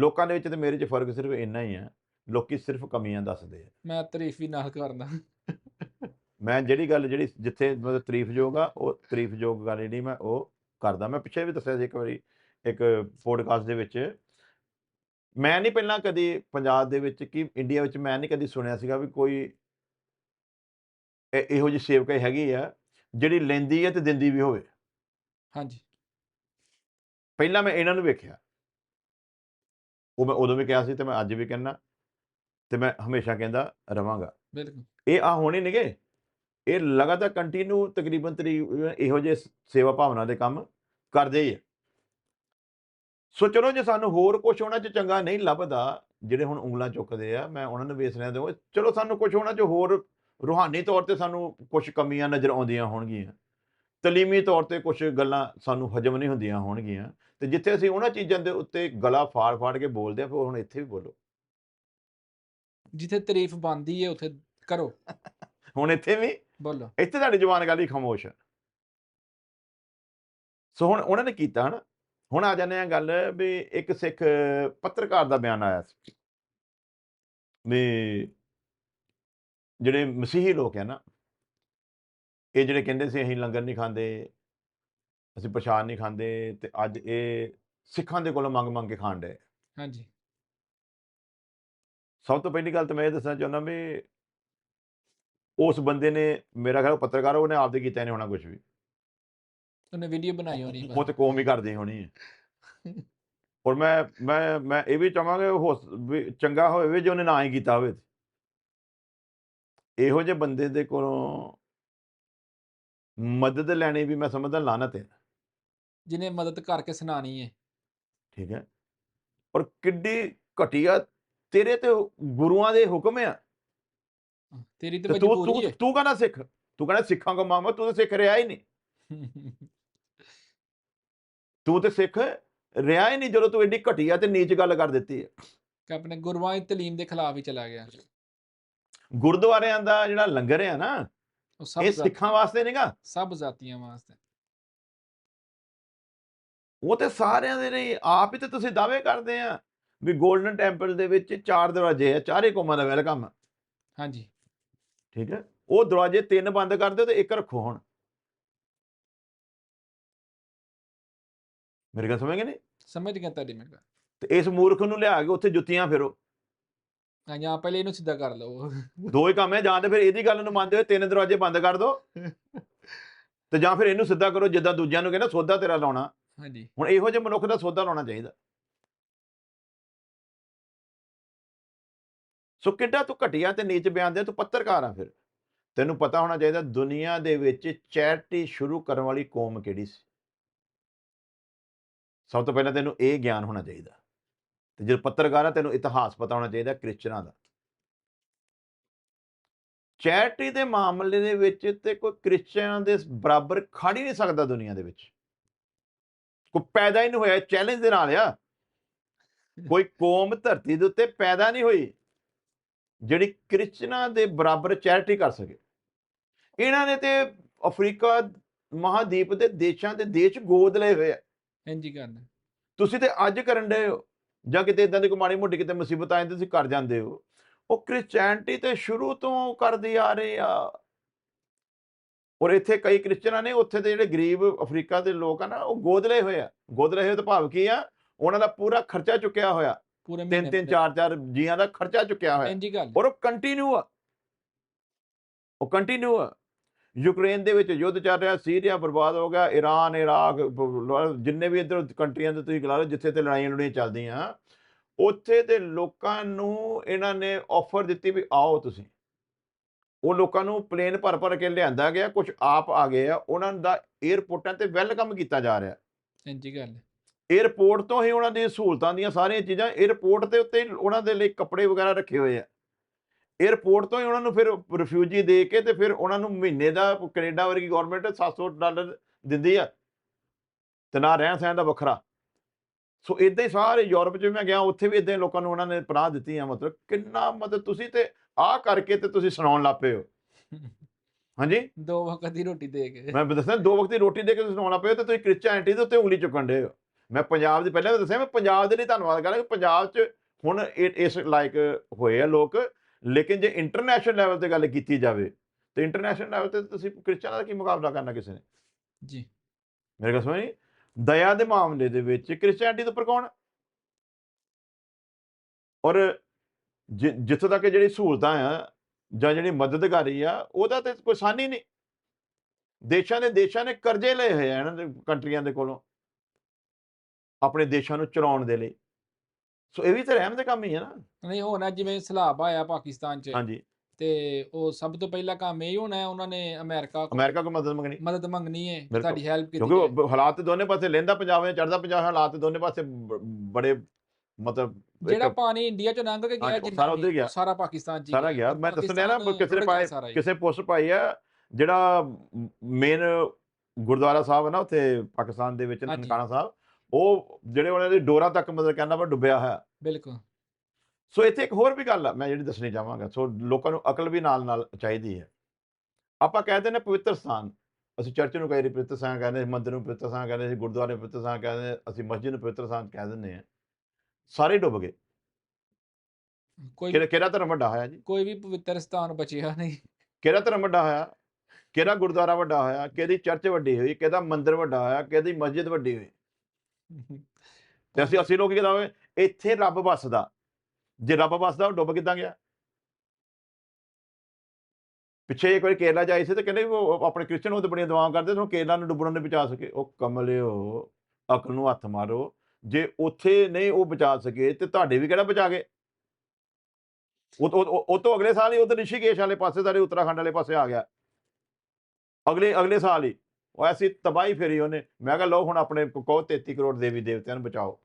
ਲੋਕਾਂ ਦੇ ਵਿੱਚ ਤੇ ਮੇਰੇ 'ਚ ਫ਼ਰਕ ਸਿਰਫ ਇੰਨਾ ਹੀ ਆ ਲੋਕੀ ਸਿਰਫ ਕਮੀਆਂ ਦੱਸਦੇ ਆ। ਮੈਂ ਤਾਰੀਫ ਵੀ ਨਾਲ ਕਰਦਾ। ਮੈਂ ਜਿਹੜੀ ਗੱਲ ਜਿਹੜੀ ਜਿੱਥੇ ਮਤਲਬ ਤਾਰੀਫਯੋਗ ਆ ਉਹ ਤਾਰੀਫਯੋਗ ਗੱਲ ਜਿਹੜੀ ਮੈਂ ਉਹ ਕਰਦਾ। ਮੈਂ ਪਿੱਛੇ ਵੀ ਦੱਸਿਆ ਸੀ ਇੱਕ ਵਾਰੀ ਇੱਕ ਪੋਡਕਾਸਟ ਦੇ ਵਿੱਚ। ਮੈਂ ਨਹੀਂ ਪਹਿਲਾਂ ਕਦੀ ਪੰਜਾਬ ਦੇ ਵਿੱਚ ਕਿ ਇੰਡੀਆ ਵਿੱਚ ਮੈਂ ਨਹੀਂ ਕਦੀ ਸੁਣਿਆ ਸੀਗਾ ਵੀ ਕੋਈ ਇਹ- ਇਹੋ ਜਿਹੀ ਸੇਵਕਾਈ ਹੈਗੀ ਆ ਜਿਹੜੀ ਲੈਂਦੀ ਹੈ ਤੇ ਦਿੰਦੀ ਵੀ ਹੋਵੇ। ਹਾਂਜੀ। ਪਹਿਲਾਂ ਮੈਂ ਇਹਨਾਂ ਨੂੰ ਵੇਖਿਆ। ਉਹ ਮੈਂ ਉਦੋਂ ਵੀ ਕਿਹਾ ਸੀ ਤੇ ਮੈਂ ਅੱਜ ਵੀ ਕਹਿੰਦਾ ਤੇ ਮੈਂ ਹਮੇਸ਼ਾ ਕਹਿੰਦਾ ਰਵਾਂਗਾ। ਬਿਲਕੁਲ। ਇਹ ਆ ਹੋਣੇ ਨੇਗੇ ਇਹ ਲਗਾਤਾਰ ਕੰਟੀਨਿਊ ਤਕਰੀਬਨ ਤਕਰੀਬਨ ਇਹੋ ਜਿਹੇ ਸੇਵਾ ਭਾਵਨਾ ਦੇ ਕੰਮ ਕਰਦੇ ਹੀ ਆ। ਸੋ ਚਲੋ ਜੇ ਸਾਨੂੰ ਹੋਰ ਕੁਝ ਉਹਨਾਂ ਚ ਚੰਗਾ ਨਹੀਂ ਲੱਭਦਾ ਜਿਹੜੇ ਹੁਣ ਉਂਗਲਾਂ ਚੁੱਕਦੇ ਆ ਮੈਂ ਉਹਨਾਂ ਨੂੰ ਵੇਚ ਰਿਹਾ ਦੇ ਚਲੋ ਸਾਨੂੰ ਕੁਝ ਉਹਨਾਂ ਚ ਹੋਰ ਰੂਹਾਨੀ ਤੌਰ ਤੇ ਸਾਨੂੰ ਕੁਝ ਕਮੀਆਂ ਨਜ਼ਰ ਆਉਂਦੀਆਂ ਹੋਣਗੀਆਂ। ਤਲੀਮੀ ਤੌਰ ਤੇ ਕੁਝ ਗੱਲਾਂ ਸਾਨੂੰ ਹਜਮ ਨਹੀਂ ਹੁੰਦੀਆਂ ਹੋਣਗੀਆਂ। ਤੇ ਜਿੱਥੇ ਅਸੀਂ ਉਹਨਾਂ ਚੀਜ਼ਾਂ ਦੇ ਉੱਤੇ ਗਲਾ ਫਾੜ ਫਾੜ ਕੇ ਬੋਲਦੇ ਆ ਫਿਰ ਹੁਣ ਇੱਥੇ ਵੀ ਬੋਲੋ। ਜਿੱਥੇ ਤਾਰੀਫ ਬੰਦੀ ਹੈ ਉੱਥੇ ਕਰੋ। ਹੁਣ ਇੱਥੇ ਵੀ? ਬੋਲੋ। ਇੱਥੇ ਤੁਹਾਡੀ ਜ਼ੁਬਾਨ ਗੱਲ ਹੀ ਖਾਮੋਸ਼ ਹੈ ਸੋ ਹੁਣ ਉਹਨਾਂ ਨੇ ਕੀਤਾ ਨਾ ਹੁਣ ਆ ਜਾਂਦੇ ਆ ਗੱਲ ਵੀ ਇੱਕ ਸਿੱਖ ਪੱਤਰਕਾਰ ਦਾ ਬਿਆਨ ਆਇਆ ਸੀ। ਵੀ ਜਿਹੜੇ ਮਸੀਹੀ ਲੋਕ ਆ ਨਾ ਇਹ ਜਿਹੜੇ ਕਹਿੰਦੇ ਸੀ ਅਸੀਂ ਲੰਗਰ ਨਹੀਂ ਖਾਂਦੇ ਅਸੀਂ ਪ੍ਰਸ਼ਾਦ ਨਹੀਂ ਖਾਂਦੇ ਤੇ ਅੱਜ ਇਹ ਸਿੱਖਾਂ ਦੇ ਕੋਲੋਂ ਮੰਗ ਮੰਗ ਕੇ ਖਾਣ ਡਏ ਹਾਂਜੀ। ਸਭ ਤੋਂ ਪਹਿਲੀ ਗੱਲ ਤਾਂ ਮੈਂ ਇਹ ਦੱਸਣਾ ਚਾਹੁੰਦਾ ਵੀ ਉਸ ਬੰਦੇ ਨੇ ਮੇਰਾ ਖਿਆਲ ਪੱਤਰਕਾਰ ਉਹਨੇ ਆਪਦੇ ਕੀਤਾ ਨਹੀਂ ਹੋਣਾ ਕੁਝ ਵੀ। ਉਹਨੇ ਵੀਡੀਓ ਬਣਾਈ ਹੋਣੀ ਉਹ ਤੇ ਕੌਮ ਹੀ ਕਰਦੀ ਹੋਣੀ ਹੈ ਔਰ ਮੈਂ ਮੈਂ ਮੈਂ ਇਹ ਵੀ ਚਾਹਾਂਗਾ ਚੰਗਾ ਹੋਵੇ ਜੇ ਉਹਨੇ ਨਾ ਹੀ ਕੀਤਾ ਹੋਵੇ। ਇਹੋ ਜਿਹੇ ਬੰਦੇ ਦੇ ਕੋਲੋਂ ਮਦਦ ਲੈਣੀ ਵੀ ਮੈਂ ਸਮਝਦਾ ਲਾਨਤ ਹੈ। ਜਿਹਨੇ ਮਦਦ ਕਰਕੇ ਸੁਣਾਣੀ ਹੈ ਠੀਕ ਹੈ। ਔਰ ਕਿੱਡੀ ਘਟੀਆ ਤੇਰੇ ਤੇ ਗੁਰੂਆਂ ਦੇ ਹੁਕਮ ਆ। ਤੇਰੀ ਤੇ ਤੇ ਤੂੰ ਮਜਬੂਰੀ ਤੂੰ ਤੂੰ ਕਹਿੰਦਾ ਸਿੱਖ? ਤੂੰ ਕਹਿੰਦਾ ਸਿੱਖਾਂ ਕੋ ਮਾਮਾ ਤੂੰ ਤਾਂ ਸਿੱਖ ਰਿਹਾ ਹੀ ਨਹੀਂ। ਤੂੰ ਤੇ ਸਿੱਖ ਰਿਹਾ ਹੀ ਨਹੀਂ ਜਦੋਂ ਤੂੰ ਐਡੀ ਘਟੀਆ ਤੇ ਨੀਚ ਗੱਲ ਕਰ ਦਿੱਤੀ ਹੈ ਕਿ ਆਪਣੇ ਗੁਰੂਆਂ ਦੀ ਤਾਲੀਮ ਦੇ ਖਿਲਾਫ ਹੀ ਚਲਾ ਗਿਆ। ਗੁਰਦੁਆਰਿਆਂ ਦਾ ਜਿਹੜਾ ਲੰਗਰ ਹੈ ਨਾ ਉਹ ਸਭ ਇਹ ਸਿੱਖਾਂ ਵਾਸਤੇ ਨਹੀਂਗਾ ਸਭ ਜਾਤੀਆਂ ਵਾਸਤੇ ਉਹ ਤੇ ਸਾਰਿਆਂ ਦੇ ਲਈ ਆਪ ਹੀ ਤੇ ਤੁਸੀਂ ਦਾਅਵੇ ਕਰਦੇ ਆ ਵੀ 골ਡਨ ਟੈਂਪਲ ਦੇ ਵਿੱਚ ਚਾਰ ਦਰਵਾਜ਼ੇ ਆ ਚਾਰੇ ਕੌਮਾਂ ਦਾ ਵੈਲਕਮ ਹਾਂਜੀ। ਠੀਕ ਹੈ? ਉਹ ਦਰਵਾਜ਼ੇ ਤਿੰਨ ਬੰਦ ਕਰ ਦਿਓ ਤੇ ਇੱਕ ਰੱਖੋ ਹੁਣ। ਮੇਰੇ ਗੱਲ ਸਮਝ ਗਏ ਨੇ? ਸਮਝ ਗਿਆ ਤੁਹਾਡੀ ਮੈਂ ਗੱਲ। ਤੇ ਇਸ ਮੂਰਖ ਨੂੰ ਲਿਆ ਕੇ ਉੱਥੇ ਜੁੱਤੀਆਂ ਫੇਰੋ। ਹਾਂ ਜਾਂ ਪਹਿਲੇ ਇਹਨੂੰ ਸਿੱਧਾ ਕਰ ਲਓ। ਦੋ ਹੀ ਕੰਮ ਹੈ ਜਾਂ ਤੇ ਫਿਰ ਇਹਦੀ ਗੱਲ ਨੂੰ ਮੰਨਦੇ ਹੋਏ ਤਿੰਨ ਦਰਵਾਜ਼ੇ ਬੰਦ ਕਰ ਦਿਓ ਤੇ ਜਾਂ ਫਿਰ ਇਹਨੂੰ ਸਿੱਧਾ ਕਰੋ ਜਿੱਦਾਂ ਦੂਜਿਆਂ ਨੂੰ ਕਹਿੰਦਾ ਸੌਦਾ ਤੇਰਾ ਲਾਉਣਾ। ਹਾਂਜੀ। ਹੁਣ ਇਹੋ ਜਿਹੇ ਮਨੁੱਖ ਦਾ ਸੌਦਾ ਲਾਉਣਾ ਚਾਹੀਦਾ। ਸੋ ਕਿੱਡਾ ਤੂੰ ਘਟੀਆ ਤੇ ਨੀਚ ਬਿਆਨ ਦੇ ਤੂੰ ਪੱਤਰਕਾਰ ਆ ਫਿਰ। ਤੈਨੂੰ ਪਤਾ ਹੋਣਾ ਚਾਹੀਦਾ ਦੁਨੀਆ ਦੇ ਵਿੱਚ ਚੈਰਿਟੀ ਸ਼ੁਰੂ ਕਰਨ ਵਾਲੀ ਕੌਮ ਕਿਹੜੀ ਸੀ? ਸਭ ਤੋਂ ਪਹਿਲਾਂ ਤੈਨੂੰ ਇਹ ਗਿਆਨ ਹੋਣਾ ਚਾਹੀਦਾ। ਤੇ ਜੇ ਪੱਤਰਕਾਰ ਆ ਤੈਨੂੰ ਇਤਿਹਾਸ ਪਤਾ ਹੋਣਾ ਚਾਹੀਦਾ ਕ੍ਰਿਸਚਨਾਂ ਦਾ। ਚੈਰਿਟੀ ਦੇ ਮਾਮਲੇ ਦੇ ਵਿੱਚ ਤੇ ਕੋਈ ਕ੍ਰਿਸਚਨਾਂ ਦੇ ਬਰਾਬਰ ਖੜ ਹੀ ਨਹੀਂ ਸਕਦਾ ਦੁਨੀਆ ਦੇ ਵਿੱਚ। ਕੋਈ ਪੈਦਾ ਹੀ ਨਹੀਂ ਹੋਇਆ ਚੈਲੰਜ ਦੇ ਨਾਲ ਆ। ਕੋਈ ਕੌਮ ਧਰਤੀ ਦੇ ਉੱਤੇ ਪੈਦਾ ਨਹੀਂ ਹੋਈ ਜਿਹੜੀ ਕ੍ਰਿਸਚਨਾਂ ਦੇ ਬਰਾਬਰ ਚੈਰਿਟੀ ਕਰ ਸਕੇ। ਇਹਨਾਂ ਨੇ ਤੇ ਅਫਰੀਕਾ ਮਹਾਦੀਪ ਦੇ ਦੇਸ਼ਾਂ ਦੇ ਦੇਸ਼ ਗੋਦ ਲਏ ਹੋਏ ਆ। ਇੰਜੀ ਹੈ। ਤੁਸੀਂ ਤੇ ਅੱਜ ਕਰਨ ਡਏ ਹੋ। ਜਾਂ ਕਿਤੇ ਇਦਾਂ ਦੀ ਕੋਈ ਮਾੜੀ ਮੋਟੀ ਕਿਤੇ ਮੁਸੀਬਤ ਆ ਜਾਂਦੀ ਤੁਸੀਂ ਕਰ ਜਾਂਦੇ ਹੋ। ਉਹ ਕ੍ਰਿਸਚੀਅਨਟੀ ਤੇ ਸ਼ੁਰੂ ਤੋਂ ਕਰਦੇ ਆ ਰਹੇ ਆ। ਔਰ ਇੱਥੇ ਕਈ ਕ੍ਰਿਸਚਨਾਂ ਨੇ ਉੱਥੇ ਦੇ ਜਿਹੜੇ ਗਰੀਬ ਅਫਰੀਕਾ ਦੇ ਲੋਕ ਆ ਨਾ ਉਹ ਗੋਦ ਲਏ ਹੋਏ ਆ। ਗੋਦ ਲਏ ਹੋਏ ਤਾਂ ਭਾਵ ਕੀ ਆ? ਉਹਨਾਂ ਦਾ ਪੂਰਾ ਖਰਚਾ ਚੁੱਕਿਆ ਹੋਇਆ। ਪੂਰੇ ਤਿੰਨ ਤਿੰਨ ਚਾਰ ਚਾਰ ਜੀਆਂ ਦਾ ਖਰਚਾ ਚੁੱਕਿਆ ਹੋਇਆ। ਔਰ ਉਹ ਕੰਟੀਨਿਊ ਆ। ਉਹ ਕੰਟੀਨਿਊ ਆ। ਯੂਕਰੇਨ ਦੇ ਵਿੱਚ ਯੁੱਧ ਚੱਲ ਰਿਹਾ ਸੀਰੀਆ ਬਰਬਾਦ ਹੋ ਗਿਆ ਇਰਾਨ ਇਰਾਕ ਜਿੰਨੇ ਵੀ ਇਧਰ ਕੰਟਰੀਆਂ ਦੇ ਤੁਸੀਂ ਗਲਾ ਜਿੱਥੇ ਤੇ ਲੜਾਈਆਂ ਲੜਾਈਆਂ ਚੱਲਦੀਆਂ ਉੱਥੇ ਦੇ ਲੋਕਾਂ ਨੂੰ ਇਹਨਾਂ ਨੇ ਆਫਰ ਦਿੱਤੀ ਵੀ ਆਓ ਤੁਸੀਂ। ਉਹ ਲੋਕਾਂ ਨੂੰ ਪਲੇਨ ਭਰ ਭਰ ਕੇ ਲਿਆਂਦਾ ਗਿਆ ਕੁਝ ਆਪ ਆ ਗਏ ਆ ਉਹਨਾਂ ਦਾ 에ਅਰਪੋਰਟਾਂ ਤੇ ਵੈਲਕਮ ਕੀਤਾ ਜਾ ਰਿਹਾ। ਇੰਜੀ ਗੱਲ 에ਅਰਪੋਰਟ ਤੋਂ ਹੀ ਉਹਨਾਂ ਦੀ ਸਹੂਲਤਾਂ ਦੀਆਂ ਸਾਰੀਆਂ ਚੀਜ਼ਾਂ 에ਅਰਪੋਰਟ ਦੇ ਉੱਤੇ ਉਹਨਾਂ ਦੇ ਲਈ ਕੱਪੜੇ ਵਗੈਰਾ ਰੱਖੇ ਹੋਏ ਆ। 에ਅਰਪੋਰਟ ਤੋਂ ਹੀ ਉਹਨਾਂ ਨੂੰ ਫਿਰ ਰਿਫਿਊਜੀ ਦੇ ਕੇ ਤੇ ਫਿਰ ਉਹਨਾਂ ਨੂੰ ਮਹੀਨੇ ਦਾ ਕੈਨੇਡਾ ਵਰਗੀ ਗਵਰਨਮੈਂਟ 700 ਡਾਲਰ ਦਿੰਦੀ ਆ। ਤੇ ਨਾ ਰਹਿਣ ਸਹਿਣ ਦਾ ਵੱਖਰਾ। ਸੋ ਇਦਾਂ ਹੀ ਸਾਰੇ ਯੂਰਪ 'ਚ ਮੈਂ ਗਿਆ ਉੱਥੇ ਵੀ ਇਦਾਂ ਲੋਕਾਂ ਨੂੰ ਉਹਨਾਂ ਨੇ ਪਨਾਹ ਦਿੱਤੀ ਆ ਮਤਲਬ ਕਿੰਨਾ ਮਤਲਬ ਤੁਸੀਂ ਤੇ ਆਹ ਕਰਕੇ ਤੇ ਤੁਸੀਂ ਸੁਣਾਉਣ ਲੱਪੇ ਹੋ। ਹਾਂਜੀ? ਦੋ ਵਕਤ ਦੀ ਰੋਟੀ ਦੇ ਕੇ। ਮੈਂ ਦੱਸਦਾ ਦੋ ਵਕਤ ਦੀ ਰੋਟੀ ਦੇ ਕੇ ਤੁਸੀਂ ਸੁਣਾਉਣ ਲੱਪੇ ਹੋ ਤੇ ਤੁਸੀਂ ਕ੍ਰਿਸਚੀਅਨਟੀ ਦੇ ਉੱਤੇ ਉਂਗਲੀ ਚੁੱਕਣ ਦੇ ਹੋ। ਮੈਂ ਪੰਜਾਬ ਦੀ ਪਹਿਲਾਂ ਵੀ ਦੱਸਿਆ ਮੈਂ ਪੰਜਾਬ ਦੇ ਲਈ ਧੰਨਵਾਦ ਕਰਾਂ ਕਿ ਪੰਜਾਬ 'ਚ ਹੁਣ ਇਸ ਲਾਇਕ ਹੋਏ ਆ ਲੋਕ। ਲੇਕਿਨ ਜੇ ਇੰਟਰਨੈਸ਼ਨਲ ਲੈਵਲ ਤੇ ਗੱਲ ਕੀਤੀ ਜਾਵੇ ਤੇ ਇੰਟਰਨੈਸ਼ਨਲ ਲੈਵਲ ਤੇ ਤੁਸੀਂ ਕ੍ਰਿਸਚੀਅਨਾਂ ਦਾ ਕੀ ਮੁਕਾਬਲਾ ਕਰਨਾ ਕਿਸੇ ਨੇ? ਜੀ। ਮੇਰੇ ਕੋਲ ਸਮਝ ਦਇਆ ਦੇ ਮਾਮਲੇ ਦੇ ਵਿੱਚ ਕ੍ਰਿਸਚੀਅਨਟੀ ਤੋਂ ਉੱਪਰ ਕੌਣ? ਔਰ ਜਿੱਥੋਂ ਤੱਕ ਜਿਹੜੀ ਸਹੂਲਤਾਂ ਆ ਜਾਂ ਜਿਹੜੀ ਮਦਦਗਾਰੀ ਆ ਉਹਦਾ ਤੇ ਕੋਈ ਸਾਨੀ ਨਹੀਂ। ਦੇਸ਼ਾਂ ਦੇ ਦੇਸ਼ਾਂ ਨੇ ਕਰਜ਼ੇ ਲਏ ਹੋਏ ਆ ਇਹਨਾਂ ਦੇ ਕੰਟਰੀਆਂ ਦੇ ਕੋਲੋਂ। ਆਪਣੇ ਦੇਸ਼ਾਂ ਨੂੰ ਚਲਾਉਣ ਦੇ ਲਈ। ਸੋ ਇਹ ਵੀ ਤਾਂ ਰਹਿਮ ਦੇ ਕੰਮ ਹੀ ਹੈ ਨਾ ਨਹੀਂ ਹੋਣਾ ਜਿਵੇਂ ਸਲਾਬ ਆਇਆ ਪਾਕਿਸਤਾਨ 'ਚ ਹਾਂਜੀ ਤੇ ਉਹ ਸਭ ਤੋਂ ਪਹਿਲਾ ਕੰਮ ਇਹ ਹੋਣਾ ਹੈ ਉਹਨਾਂ ਨੇ ਅਮਰੀਕਾ ਅਮਰੀਕਾ ਕੋ ਮਦਦ ਮੰਗਣੀ ਮਦਦ ਮੰਗਣੀ ਹੈ। ਤੁਹਾਡੀ ਹੈਲਪ ਕੀਤੀ ਕਿਉਂਕਿ ਹਾਲਾਤ ਤੇ ਦੋਨੇ ਪਾਸੇ ਲੈਂਦਾ ਪੰਜਾਬ ਨੇ ਚੜਦਾ ਪੰਜਾਬ ਹਾਲਾਤ ਤੇ ਦੋਨੇ ਪਾਸੇ ਬੜੇ ਮਤਲਬ ਜਿਹੜਾ ਪਾਣੀ ਇੰਡੀਆ 'ਚੋਂ ਲੰਘ ਕੇ ਗਿਆ ਸਾਰਾ ਉੱਧਰ ਗਿਆ। ਸਾਰਾ ਪਾਕਿਸਤਾਨ 'ਚ ਹੀ ਸਾਰਾ ਗਿਆ ਮੈਂ ਦੱਸਣ ਡਿਆ ਨਾ ਕਿਸੇ ਪਾਏ ਹੀ। ਕਿਸੇ ਪੋਸਟ ਪਾਈ ਆ ਜਿਹੜਾ ਮੇਨ ਗੁਰਦੁਆਰਾ ਸਾਹਿਬ ਹੈ ਨਾ ਉੱਥੇ ਪਾਕਿਸਤਾਨ ਦੇ ਵਿੱਚ। ਨਨਕਾਣਾ ਸਾਹਿਬ ਉਹ ਜਿਹੜੇ ਉਹਨਾਂ ਦੇ ਡੋਰਾਂ ਤੱਕ ਮਤਲਬ ਕਹਿੰਦਾ ਵਾ ਡੁੱਬਿਆ ਹੋਇਆ। ਬਿਲਕੁਲ। ਸੋ ਇੱਥੇ ਇੱਕ ਹੋਰ ਵੀ ਗੱਲ ਆ ਮੈਂ ਜਿਹੜੀ ਦੱਸਣੀ ਚਾਹਾਂਗਾ ਸੋ ਲੋਕਾਂ ਨੂੰ ਅਕਲ ਵੀ ਨਾਲ ਨਾਲ ਚਾਹੀਦੀ ਹੈ। ਆਪਾਂ ਕਹਿੰਦੇ ਨੇ ਪਵਿੱਤਰ ਸਥਾਨ। ਅਸੀਂ ਚਰਚ ਨੂੰ ਵਾਰੀ ਪਵਿੱਤਰ ਸਥਾਨ ਕਹਿੰਦੇ ਮੰਦਿਰ ਨੂੰ ਪਵਿੱਤਰ ਸਥਾਨ ਕਹਿੰਦੇ ਸੀ ਗੁਰਦੁਆਰੇ ਨੂੰ ਪਵਿੱਤਰ ਸਥਾਨ ਕਹਿੰਦੇ ਅਸੀਂ ਮਸਜਿਦ ਨੂੰ ਪਵਿੱਤਰ ਸਥਾਨ ਕਹਿ ਦਿੰਦੇ ਆ ਸਾਰੇ ਡੁੱਬ ਗਏ। ਕੋਈ ਕਿਹੜਾ ਧਰਮ ਵੱਡਾ ਹੋਇਆ ਜੀ? ਕੋਈ ਵੀ ਪਵਿੱਤਰ ਸਥਾਨ ਬਚਿਆ ਨਹੀਂ। ਕਿਹੜਾ ਧਰਮ ਵੱਡਾ ਹੋਇਆ? ਕਿਹੜਾ ਗੁਰਦੁਆਰਾ ਵੱਡਾ ਹੋਇਆ? ਕਿਹਦੀ ਚਰਚ ਵੱਡੀ ਹੋਈ? ਕਿਹਦਾ ਮੰਦਿਰ ਵੱਡਾ ਹੋਇਆ? ਕਿਹਦੀ ਮਸਜਿਦ ਵੱਡੀ ਹੋਈ? ਤੇ ਅਸੀਂ ਅਸੀਂ ਲੋਕ ਕਿਹਦਾ ਹੋਏ ਇੱਥੇ ਰੱਬ ਵੱਸਦਾ। ਜੇ ਰੱਬ ਵੱਸਦਾ, ਉਹ ਡੁੱਬ ਕਿੱਦਾਂ ਗਿਆ? ਪਿੱਛੇ ਇੱਕ ਵਾਰੀ ਕੇਰਲਾ ਜਾਈ ਸੀ ਤੇ ਕਹਿੰਦੇ ਉਹ ਆਪਣੇ ਕ੍ਰਿਸਚਨ ਉਹ ਤੇ ਬੜੀਆਂ ਦੁਆਵਾਂ ਕਰਦੇ ਤੁਹਾਨੂੰ ਕੇਰਲਾ ਨੂੰ ਡੁੱਬਣ ਨੂੰ ਬਚਾ ਸਕੇ। ਉਹ ਕਮਲਿਓ, ਅਕਲ ਨੂੰ ਹੱਥ ਮਾਰੋ। ਜੇ ਉੱਥੇ ਨਹੀਂ ਉਹ ਬਚਾ ਸਕੇ, ਤੇ ਤੁਹਾਡੇ ਵੀ ਕਿਹੜਾ ਬਚਾ ਗਏ? ਉਹ ਉਹ ਤੋਂ ਅਗਲੇ ਸਾਲ ਹੀ ਉਧਰ ਰਿਸ਼ੀਕੇਸ਼ ਵਾਲੇ ਪਾਸੇ ਸਾਰੇ ਉੱਤਰਾਖੰਡ ਵਾਲੇ ਪਾਸੇ ਆ ਗਿਆ। ਅਗਲੇ ਅਗਲੇ ਸਾਲ ਹੀ। ਉਹ ਐਸੀ ਤਬਾਹੀ ਫੇਰੀ ਉਹਨੇ। ਮੈਂ ਕਿਹਾ, ਲਓ ਹੁਣ ਆਪਣੇ ਕੋ 33 ਕਰੋੜ ਦੇਵੀ ਦੇਵਤਿਆਂ ਨੂੰ ਬਚਾਓ।